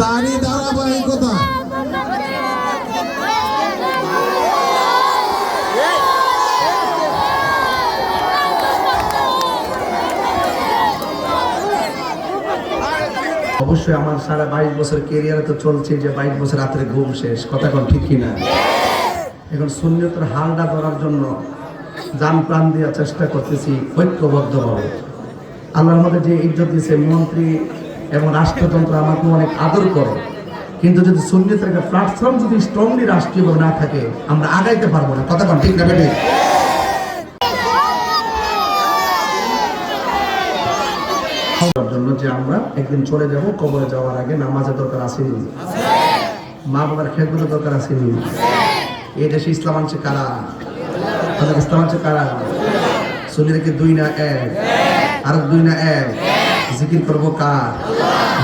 তারই ধারাবাহিকতা। অবশ্যই আমার সারা বাইশ বছর কেরিয়ারে তো চলছে যে বাইশ বছর রাত্রে ঘুম শেষ। কথা কোন ঠিক কিনা? এখন শূন্যতার হালটা ধরার জন্য যান প্রাণ দেওয়ার চেষ্টা করতেছি, ঐক্যবদ্ধভাবে। আল্লাহর মধ্যে যে ইজ্জত দিয়েছে মন্ত্রী এবং রাষ্ট্রতন্ত্র আমাকে অনেক আদর করে। কিন্তু যদি শূন্যতার একটা প্ল্যাটফর্ম যদি স্ট্রংলি রাষ্ট্রীয়ভাবে না থাকে, আমরা আগাইতে পারব না। কথা ঠিক না বেটে জন্য যে আমরা একদিন চলে যাব, কবরে যাওয়ার আগে নামাজের দরকার আসেনি। মা বাবার খেদমতের দরকার আসেনি। এই দেশে ইসলাম আনছে কারা? তাদের ইসলাম আনছে কারা? শুনি রেখে দুই না এক? আর দুই না এক? জিকির করব কার?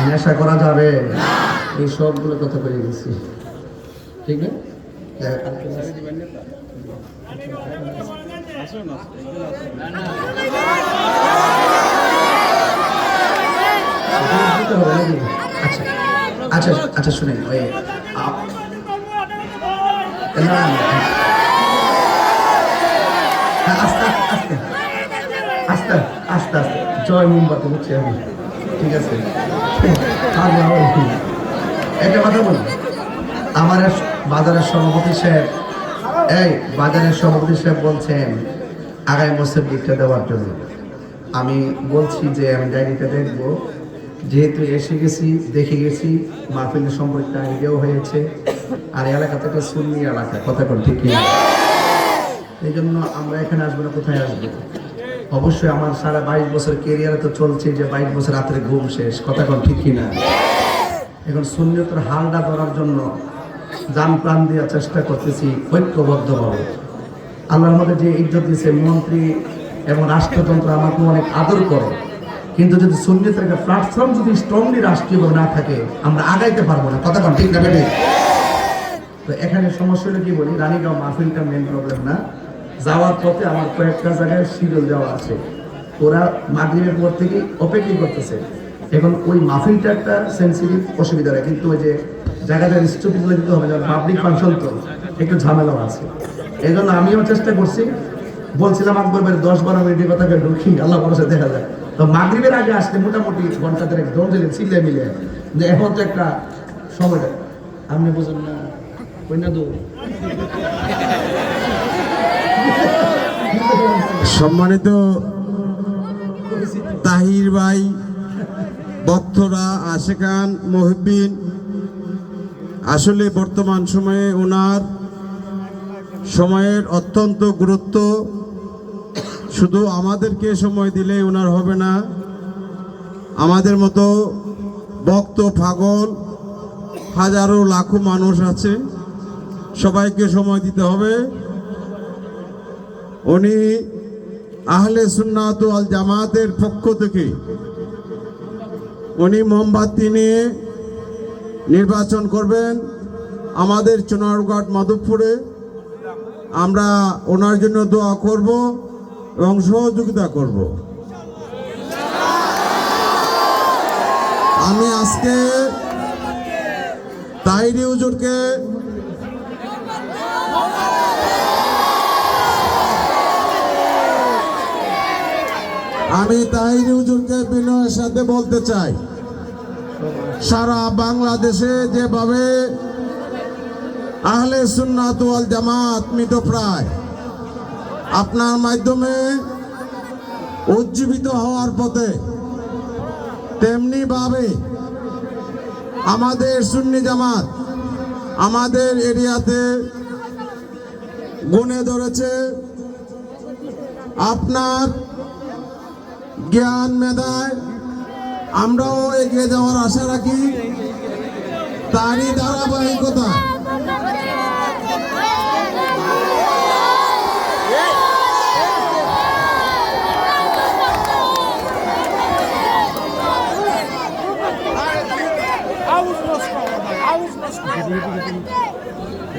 নেশা করা যাবে এই সবগুলো কথা বলে গেছি ঠিক নাকি? আচ্ছা আচ্ছা আচ্ছা শুনেন ওই আপ- না, না, না। হ্যাঁ, আস্তে আস্তে আস্তে আস্তে আস্তে জয় মোমবাতি বুঝছি আমি ঠিক আছে? আর একটা কথা বলি আমার বাজারের সভাপতি সাহেব, এই বাজারের সভাপতি সাহেব বলছেন আগামী বছর দিকটা দেওয়ার জন্য। আমি বলছি যে আমি ডায়েরিটা দেখব। যেহেতু এসে গেছি, দেখে গেছি, মাহফিলের সম্পর্কে আইডিয়াও হয়েছে। আর এই এলাকা থেকে সুন্নি এলাকা, কথা কোন ঠিক? এই জন্য আমরা এখানে আসব না, কোথায় আসব? অবশ্যই আমার সারা বাইশ বছর কেরিয়ারে তো চলছে যে বাইশ বছর রাত্রে ঘুম শেষ। কথা কোন ঠিক কিনা? এখন শূন্যতার হালটা ধরার জন্য যান প্রাণ দেওয়ার চেষ্টা করতেছি ঐক্যবদ্ধভাবে। আল্লাহর মধ্যে যে ইজ্জত দিয়েছে মন্ত্রী এবং রাষ্ট্রতন্ত্র আমাকে অনেক আদর করে। কিন্তু যদি শূন্যতার একটা প্ল্যাটফর্ম যদি স্ট্রংলি রাষ্ট্রীয়ভাবে না থাকে, আমরা আগাইতে পারব না। কথা কোন ঠিক না তো এখানে সমস্যা কি বলি? রানীগাঁও মাহফিলটা মেন প্রবলেম না? যাওয়ার পথে আমার কয়েকটা জায়গায় শিডিউল দেওয়া আছে। ওরা মাগরিবের পর থেকে অপেক্ষা করতেছে। এখন ওই মাহফিলটা একটা সেন্সিটিভ অসুবিধা হয়, কিন্তু ওই যে জায়গাটা রিস্ট্রিক্ট দিতে হবে, যেমন পাবলিক ফাংশন তো, একটু ঝামেলাও আছে। এই জন্য আমিও চেষ্টা করছি। বলছিলাম আকবর ভাই দশ বারো মিনিটের কথা ঢুকি, আল্লাহ ভরসা দেখা যায়। তো মাগরিবের আগে আসলে মোটামুটি ঘণ্টা দেড়েক সিলে মিলে যে এখন তো একটা সময় আপনি বুঝেন না ওই না দৌড় সম্মানিত তাহির ভাই, ভক্তরা আশেখান মহিবিন আসলে বর্তমান সময়ে ওনার সময়ের অত্যন্ত গুরুত্ব। শুধু আমাদেরকে সময় দিলে ওনার হবে না, আমাদের মতো ভক্ত পাগল হাজারো লাখো মানুষ আছে, সবাইকে সময় দিতে হবে। উনি আহলে সুন্নাত আল জামাতের পক্ষ থেকে উনি মোমবাতি নিয়ে নির্বাচন করবেন আমাদের চুনারঘাট মাধবপুরে। আমরা ওনার জন্য দোয়া করব এবং সহযোগিতা করব। আমি আজকে তাইরি হুজুরকে আমি তাহিরি হুজুরকে বিনয়ের সাথে বলতে চাই। সারা বাংলাদেশে যেভাবে আহলে সুন্নাত ওয়াল জামাত মৃতপ্রায় আপনার মাধ্যমে উজ্জীবিত হওয়ার পথে তেমনি ভাবে আমাদের সুন্নি জামাত আমাদের এরিয়াতে গুনে ধরেছে। আপনার জ্ঞান মেধায়। আমরাও এগিয়ে যাওয়ার আশা রাখি। তারই ধারাবাহিকতা।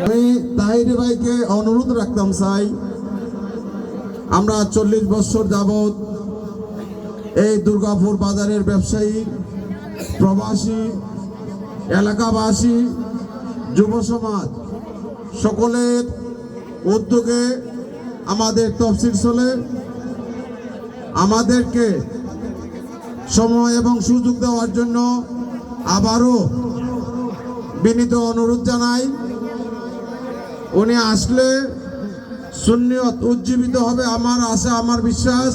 আমি তাহির ভাইকে অনুরোধ রাখতাম চাই আমরা চল্লিশ বছর যাবত এই দুর্গাপুর বাজারের ব্যবসায়ী, প্রবাসী, এলাকাবাসী, যুব সমাজ, সকলের উদ্যোগে আমাদের তফসিল চলে। আমাদেরকে সময় এবং সুযোগ দেওয়ার জন্য আবারও বিনীত অনুরোধ জানাই। উনি আসলে সুন্নিয়ত উজ্জীবিত হবে, আমার আশা, আমার বিশ্বাস।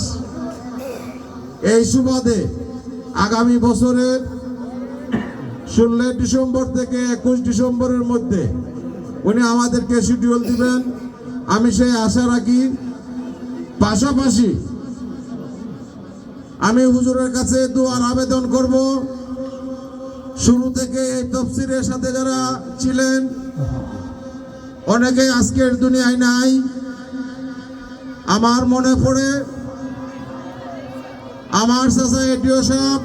এই সুবাদে আগামী বছরের ষোলোই ডিসেম্বর থেকে একুশ ডিসেম্বরের মধ্যে উনি আমাদেরকে শিডিউল দিবেন। আমি সেই আশা রাখি। পাশাপাশি আমি হুজুরের কাছে দোয়ার আবেদন করব। শুরু থেকে এই তফসিরের সাথে যারা ছিলেন, অনেকে আজকের দুনিয়ায় নাই। আমার মনে পড়ে আমার চাচা এটিও সাহেব,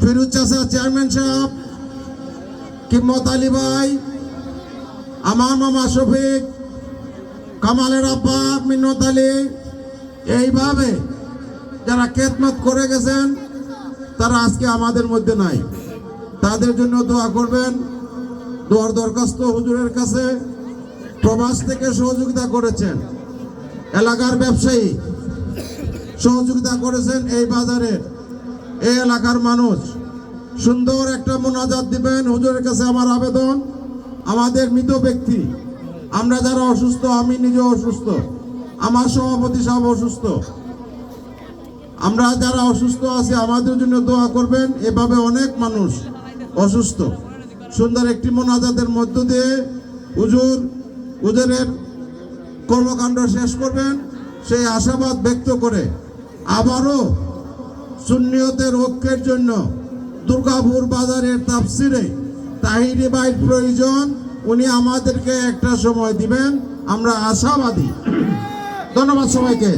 ফিরুজ চাচা চেয়ারম্যান সাহেব, কিম্মত আলী ভাই, আমার মামা শফিক, কামালের আব্বা মিন্নত আলী। এইভাবে যারা কেতমত করে গেছেন, তারা আজকে আমাদের মধ্যে নাই। তাদের জন্য দোয়া করবেন। দোয়ার দরখাস্ত হুজুরের কাছে, প্রবাস থেকে সহযোগিতা করেছেন। এলাকার ব্যবসায়ী সহযোগিতা করেছেন এই বাজারে। এই এলাকার মানুষ সুন্দর একটা মোনাজাত দিবেন। হুজুরের কাছে আমার আবেদন, আমাদের মৃত ব্যক্তি। আমরা যারা অসুস্থ, আমি নিজে অসুস্থ। আমার সভাপতি সাহেব অসুস্থ। আমরা যারা অসুস্থ আছি, আমাদের জন্য দোয়া করবেন। এভাবে অনেক মানুষ অসুস্থ। সুন্দর একটি মোনাজাতের মধ্য দিয়ে হুজুর, হুজুরের কর্মকাণ্ড শেষ করবেন। সেই আশাবাদ ব্যক্ত করে আবারও সুন্নিয়তের ঐক্যের জন্য দুর্গাপুর বাজারের তাফসিরে তাহিরি বাইর প্রয়োজন, উনি আমাদেরকে একটা সময় দিবেন, আমরা আশাবাদী। ধন্যবাদ সবাইকে।